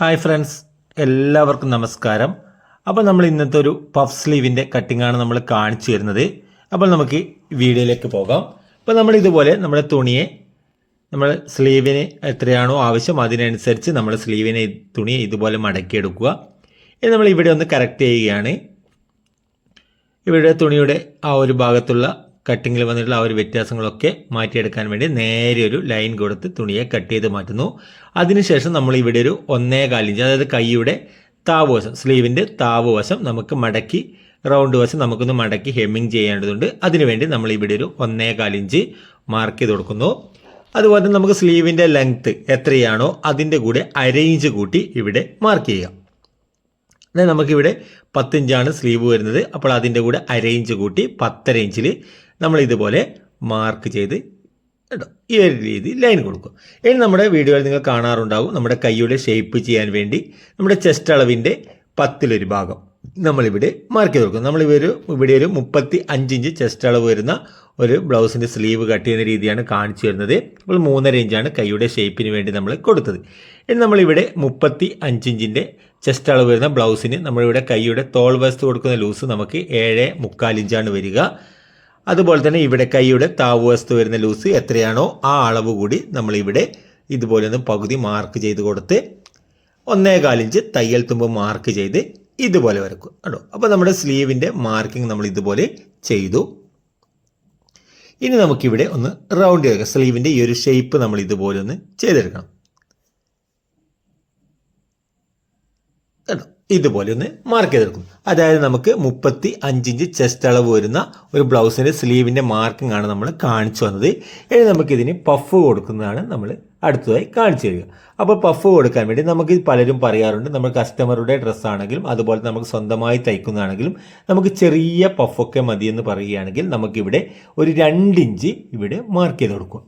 Hi friends എല്ലാവർക്കും നമസ്കാരം. അപ്പോൾ നമ്മൾ ഇന്നത്തെ ഒരു പഫ് സ്ലീവിന്റെ കട്ടിംഗ് ആണ് നമ്മൾ കാണിച്ചു തരുന്നത്. അപ്പോൾ നമുക്ക് വീഡിയോയിലേക്ക് പോകാം. അപ്പോൾ നമ്മൾ ഇതുപോലെ നമ്മുടെ തുണിയെ നമ്മൾ സ്ലീവിന് എത്രയാണോ ആവശ്യം അതിനനുസരിച്ച് നമ്മൾ സ്ലീവിനെ തുണിയെ ഇതുപോലെ മടക്കിയെടുക്കുക. ഇനി നമ്മൾ ഇവിടെ ഒന്ന് കറക്റ്റ് ചെയ്യുകയാണ്. ഇവിടെ തുണിയുടെ ആ ഒരു ഭാഗത്തുള്ള കട്ടിങ്ങിൽ വന്നിട്ടുള്ള ആ ഒരു വ്യത്യാസങ്ങളൊക്കെ മാറ്റിയെടുക്കാൻ വേണ്ടി നേരെ ഒരു ലൈൻ കൊടുത്ത് തുണിയെ കട്ട് ചെയ്ത് മാറ്റുന്നു. അതിനുശേഷം നമ്മൾ ഇവിടെ ഒരു ഒന്നേ കാലിഞ്ച് അതായത് കൈയുടെ താവ് വശം സ്ലീവിന്റെ താവ് വശം നമുക്ക് മടക്കി റൗണ്ട് വശം നമുക്കൊന്ന് മടക്കി ഹെമ്മിങ് ചെയ്യേണ്ടതുണ്ട്. അതിനുവേണ്ടി നമ്മൾ ഇവിടെ ഒരു ഒന്നേ കാലിഞ്ച് മാർക്ക് ചെയ്ത് കൊടുക്കുന്നു. അതുപോലെ തന്നെ നമുക്ക് സ്ലീവിന്റെ ലെങ്ത്ത് എത്രയാണോ അതിന്റെ കൂടെ അരയിഞ്ച് കൂട്ടി ഇവിടെ മാർക്ക് ചെയ്യുക അതായത് നമുക്കിവിടെ പത്തിഞ്ചാണ് സ്ലീവ് വരുന്നത്. അപ്പോൾ അതിന്റെ കൂടെ അരയിഞ്ച് കൂട്ടി പത്തര ഇഞ്ചിൽ നമ്മൾ ഇതുപോലെ മാർക്ക് ചെയ്ത് കേട്ടോ ഈ ഒരു രീതി ലൈൻ കൊടുക്കും. ഇനി നമ്മുടെ വീഡിയോയിൽ നിങ്ങൾ കാണാറുണ്ടാകും നമ്മുടെ കൈയുടെ ഷേപ്പ് ചെയ്യാൻ വേണ്ടി നമ്മുടെ ചെസ്റ്റ് അളവിന്റെ പത്തിലൊരു ഭാഗം നമ്മളിവിടെ മാർക്ക് ചെയ്ത് കൊടുക്കും. നമ്മൾ ഒരു ഇവിടെ ഒരു മുപ്പത്തി അഞ്ചിഞ്ച് ചെസ്റ്റ് അളവ് വരുന്ന ഒരു ബ്ലൗസിന്റെ സ്ലീവ് കട്ട് ചെയ്യുന്ന രീതിയാണ് കാണിച്ചു തരുന്നത്. അപ്പോൾ മൂന്നര ഇഞ്ചാണ് കൈയുടെ ഷേപ്പിന് വേണ്ടി നമ്മൾ കൊടുത്തത്. ഇനി നമ്മളിവിടെ മുപ്പത്തി അഞ്ചിഞ്ചിന്റെ ചെസ്റ്റ് അളവ് വരുന്ന ബ്ലൗസിന് നമ്മളിവിടെ കൈയുടെ തോൾ വശത്ത് കൊടുക്കുന്ന ലൂസ് നമുക്ക് ഏഴ് മുക്കാൽ ഇഞ്ചാണ് വരിക. അതുപോലെ തന്നെ ഇവിടെ കൈയുടെ താവ് വസ്തു വരുന്ന ലൂസ് എത്രയാണോ ആ അളവ് കൂടി നമ്മളിവിടെ ഇതുപോലെ ഒന്ന് പകുതി മാർക്ക് ചെയ്ത് കൊടുത്ത് ഒന്നേകാലിഞ്ച് തയ്യൽ തുമ്പ് മാർക്ക് ചെയ്ത് ഇതുപോലെ വരക്കും കേട്ടോ. അപ്പോൾ നമ്മുടെ സ്ലീവിന്റെ മാർക്കിംഗ് നമ്മൾ ഇതുപോലെ ചെയ്തു. ഇനി നമുക്കിവിടെ ഒന്ന് റൗണ്ട് ചെയ്തെടുക്കാം സ്ലീവിന്റെ ഈ ഒരു ഷേപ്പ് നമ്മൾ ഇതുപോലെ ഒന്ന് ചെയ്തെടുക്കണം. കേട്ടോ. ഇതുപോലെ ഒന്ന് മാർക്ക് ചെയ്തെടുക്കും. അതായത് നമുക്ക് മുപ്പത്തി അഞ്ചിഞ്ച് ചെസ്റ്റ് അളവ് വരുന്ന ഒരു ബ്ലൗസിന്റെ സ്ലീവിന്റെ മാർക്കിംഗ് ആണ് നമ്മൾ കാണിച്ചു വന്നത് ഇനി നമുക്കിതിന് പഫ് കൊടുക്കുന്നതാണ് നമ്മൾ അടുത്തതായി കാണിച്ചു തരിക. അപ്പോൾ പഫ് കൊടുക്കാൻ വേണ്ടി നമുക്ക് പലരും പറയാറുണ്ട് നമ്മൾ കസ്റ്റമറുടെ ഡ്രസ്സാണെങ്കിലും അതുപോലെ നമുക്ക് സ്വന്തമായി തയ്ക്കുന്നതാണെങ്കിലും നമുക്ക് ചെറിയ പഫൊക്കെ മതിയെന്ന് പറയുകയാണെങ്കിൽ നമുക്കിവിടെ ഒരു രണ്ടിഞ്ച് ഇവിടെ മാർക്ക് ചെയ്ത് കൊടുക്കും.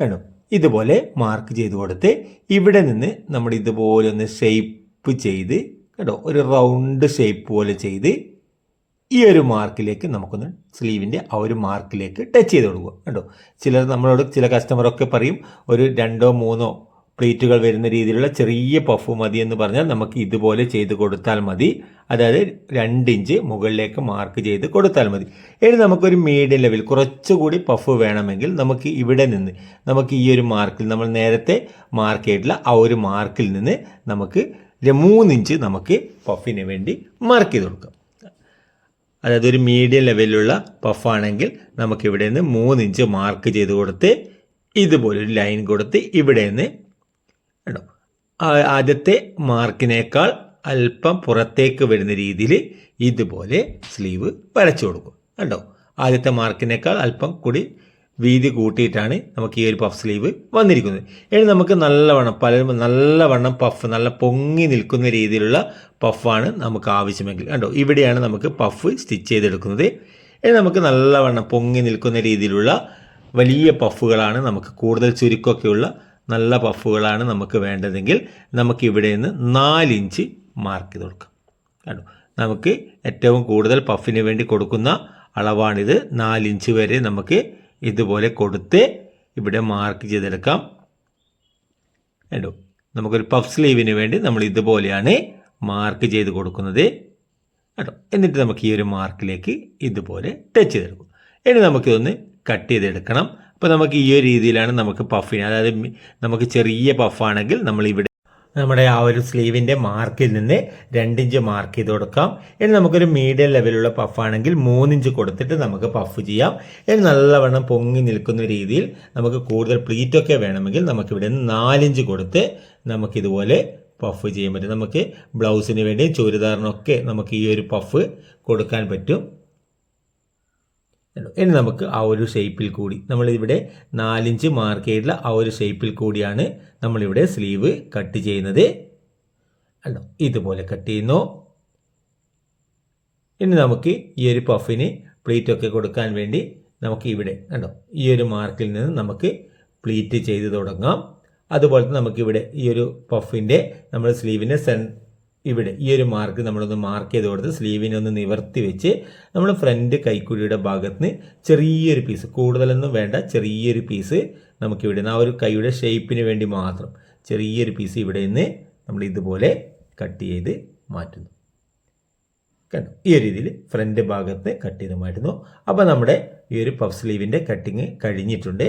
വേണം? ഇതുപോലെ മാർക്ക് ചെയ്ത് കൊടുത്ത് ഇവിടെ നിന്ന് നമ്മൾ ഇതുപോലെ ഒന്ന് ഷെയ്പ്പ് ചെയ്ത് കേട്ടോ ഒരു റൗണ്ട് ഷേപ്പ് പോലെ ചെയ്ത് ഈ ഒരു മാർക്കിലേക്ക് നമുക്കൊന്ന് സ്ലീവിന്റെ ആ ഒരു മാർക്കിലേക്ക് ടച്ച് ചെയ്ത് കൊടുക്കുക. കേട്ടോ ചിലർ നമ്മളോട് ചില കസ്റ്റമറൊക്കെ പറയും ഒരു രണ്ടോ മൂന്നോ പ്ലേറ്റുകൾ വരുന്ന രീതിയിലുള്ള ചെറിയ പഫ് മതി എന്ന് പറഞ്ഞാൽ നമുക്ക് ഇതുപോലെ ചെയ്ത് കൊടുത്താൽ മതി. അതായത് രണ്ട് ഇഞ്ച് മുകളിലേക്ക് മാർക്ക് ചെയ്ത് കൊടുത്താൽ മതി. ഇനി നമുക്കൊരു മീഡിയം ലെവൽ കുറച്ചുകൂടി പഫ് വേണമെങ്കിൽ നമുക്ക് ഇവിടെ നിന്ന് നമുക്ക് ഈ ഒരു മാർക്കിൽ നമ്മൾ നേരത്തെ മാർക്ക് ചെയ്തിട്ടുള്ള ആ ഒരു മാർക്കിൽ നിന്ന് നമുക്ക് മൂന്നിഞ്ച് നമുക്ക് പഫിന് വേണ്ടി മാർക്ക് ചെയ്ത് കൊടുക്കാം. അതായത് ഒരു മീഡിയം ലെവലിലുള്ള പഫാണെങ്കിൽ നമുക്ക് ഇവിടെ നിന്ന് മൂന്ന് ഇഞ്ച് മാർക്ക് ചെയ്ത് കൊടുത്ത് ഇതുപോലെ ഒരു ലൈൻ കൊടുത്ത് ഇവിടെ നിന്ന് കേട്ടോ ആദ്യത്തെ മാർക്കിനേക്കാൾ അല്പം പുറത്തേക്ക് വരുന്ന രീതിയിൽ ഇതുപോലെ സ്ലീവ് വരച്ചു കൊടുക്കും. കേട്ടോ ആദ്യത്തെ മാർക്കിനേക്കാൾ അല്പം കൂടി വീതി കൂട്ടിയിട്ടാണ് നമുക്ക് ഈ ഒരു പഫ് സ്ലീവ് വന്നിരിക്കുന്നത്. ഇനി നമുക്ക് നല്ലവണ്ണം പലരും നല്ലവണ്ണം പഫ് നല്ല പൊങ്ങി നിൽക്കുന്ന രീതിയിലുള്ള പഫാണ് നമുക്ക് ആവശ്യമെങ്കിൽ. കണ്ടോ ഇവിടെയാണ് നമുക്ക് പഫ് സ്റ്റിച്ച് ചെയ്തെടുക്കുന്നത്. ഇനി നമുക്ക് നല്ലവണ്ണം പൊങ്ങി നിൽക്കുന്ന രീതിയിലുള്ള വലിയ പഫുകളാണ് നമുക്ക് കൂടുതൽ ചുരുക്കമൊക്കെയുള്ള നല്ല പഫുകളാണ് നമുക്ക് വേണ്ടതെങ്കിൽ നമുക്ക് ഇവിടെ നിന്ന് നാലിഞ്ച് മാർക്ക് ചെയ്ത് കൊടുക്കാം. കണ്ടോ നമുക്ക് ഏറ്റവും കൂടുതൽ പഫിന് വേണ്ടി കൊടുക്കുന്ന അളവാണിത്. നാലിഞ്ച് വരെ നമുക്ക് ഇതുപോലെ കൊടുത്ത് ഇവിടെ മാർക്ക് ചെയ്തെടുക്കാം. കണ്ടോ? നമുക്കൊരു പഫ് സ്ലീവിന് വേണ്ടി നമ്മൾ ഇതുപോലെയാണ് മാർക്ക് ചെയ്ത് കൊടുക്കുന്നത്. കേട്ടോ എന്നിട്ട് നമുക്ക് ഈ ഒരു മാർക്കിലേക്ക് ഇതുപോലെ ടച്ച് ചെയ്തെടുക്കും. ഇനി നമുക്കിതൊന്ന് കട്ട് ചെയ്തെടുക്കണം. അപ്പോൾ നമുക്ക് ഈ ഒരു രീതിയിലാണ് നമുക്ക് പഫിന് അതായത് നമുക്ക് ചെറിയ പഫാണെങ്കിൽ നമ്മൾ ഇവിടെ നമ്മുടെ ആ ഒരു സ്ലീവിന്റെ മാർക്കിൽ നിന്ന് രണ്ടിഞ്ച് മാർക്ക് ചെയ്ത് കൊടുക്കാം. ഇനി നമുക്കൊരു മീഡിയം ലെവലുള്ള പഫാണെങ്കിൽ മൂന്നിഞ്ച് കൊടുത്തിട്ട് നമുക്ക് പഫ് ചെയ്യാം. ഇനി നല്ലവണ്ണം പൊങ്ങി നിൽക്കുന്ന രീതിയിൽ നമുക്ക് കൂടുതൽ പ്ലീറ്റൊക്കെ വേണമെങ്കിൽ നമുക്കിവിടെ നിന്ന് നാലിഞ്ച് കൊടുത്ത് നമുക്കിതുപോലെ പഫ് ചെയ്യാൻ പറ്റും. നമുക്ക് ബ്ലൗസിന് വേണ്ടി ചുരിദാറിനൊക്കെ നമുക്ക് ഈ ഒരു പഫ് കൊടുക്കാൻ പറ്റും. ഇനി നമുക്ക് ആ ഒരു ഷേപ്പിൽ കൂടി. നമ്മളിവിടെ നാലിഞ്ച് മാർക്ക് ചെയ്തിട്ടുള്ള ആ ഒരു ഷേപ്പിൽ കൂടിയാണ് നമ്മളിവിടെ സ്ലീവ് കട്ട് ചെയ്യുന്നത്. കണ്ടോ? ഇതുപോലെ കട്ട് ചെയ്യുന്നു. ഇനി നമുക്ക് ഈ ഒരു പഫിന് പ്ലീറ്റ് ഒക്കെ കൊടുക്കാൻ വേണ്ടി നമുക്ക് ഇവിടെ കണ്ടോ? ഈ ഒരു മാർക്കിൽ നിന്ന് നമുക്ക് പ്ലീറ്റ് ചെയ്ത് തുടങ്ങാം. അതുപോലെ തന്നെ നമുക്കിവിടെ ഈ ഒരു പഫിന്റെ നമ്മൾ സ്ലീവിന്റെ സെൻ ഇവിടെ ഈ ഒരു മാർക്ക് നമ്മളൊന്ന് മാർക്ക് ചെയ്ത് കൊടുത്ത് സ്ലീവിനെ ഒന്ന് നിവർത്തി വെച്ച് നമ്മൾ ഫ്രണ്ട് കൈക്കുഴിയുടെ ഭാഗത്ത് ചെറിയൊരു പീസ് കൂടുതലൊന്നും വേണ്ട ചെറിയൊരു പീസ് നമുക്കിവിടെ നിന്ന് ആ ഒരു കൈയുടെ ഷേപ്പിന് വേണ്ടി മാത്രം ചെറിയൊരു പീസ് ഇവിടെ നിന്ന് നമ്മൾ ഇതുപോലെ കട്ട് ചെയ്ത് മാറ്റുന്നു. കണ്ടു? ഈ ഒരു രീതിയിൽ ഫ്രണ്ട് ഭാഗത്ത് കട്ട് ചെയ്ത് മാറ്റുന്നു. അപ്പോൾ നമ്മുടെ ഈ ഒരു പഫ് സ്ലീവിന്റെ കട്ടിങ് കഴിഞ്ഞിട്ടുണ്ട്.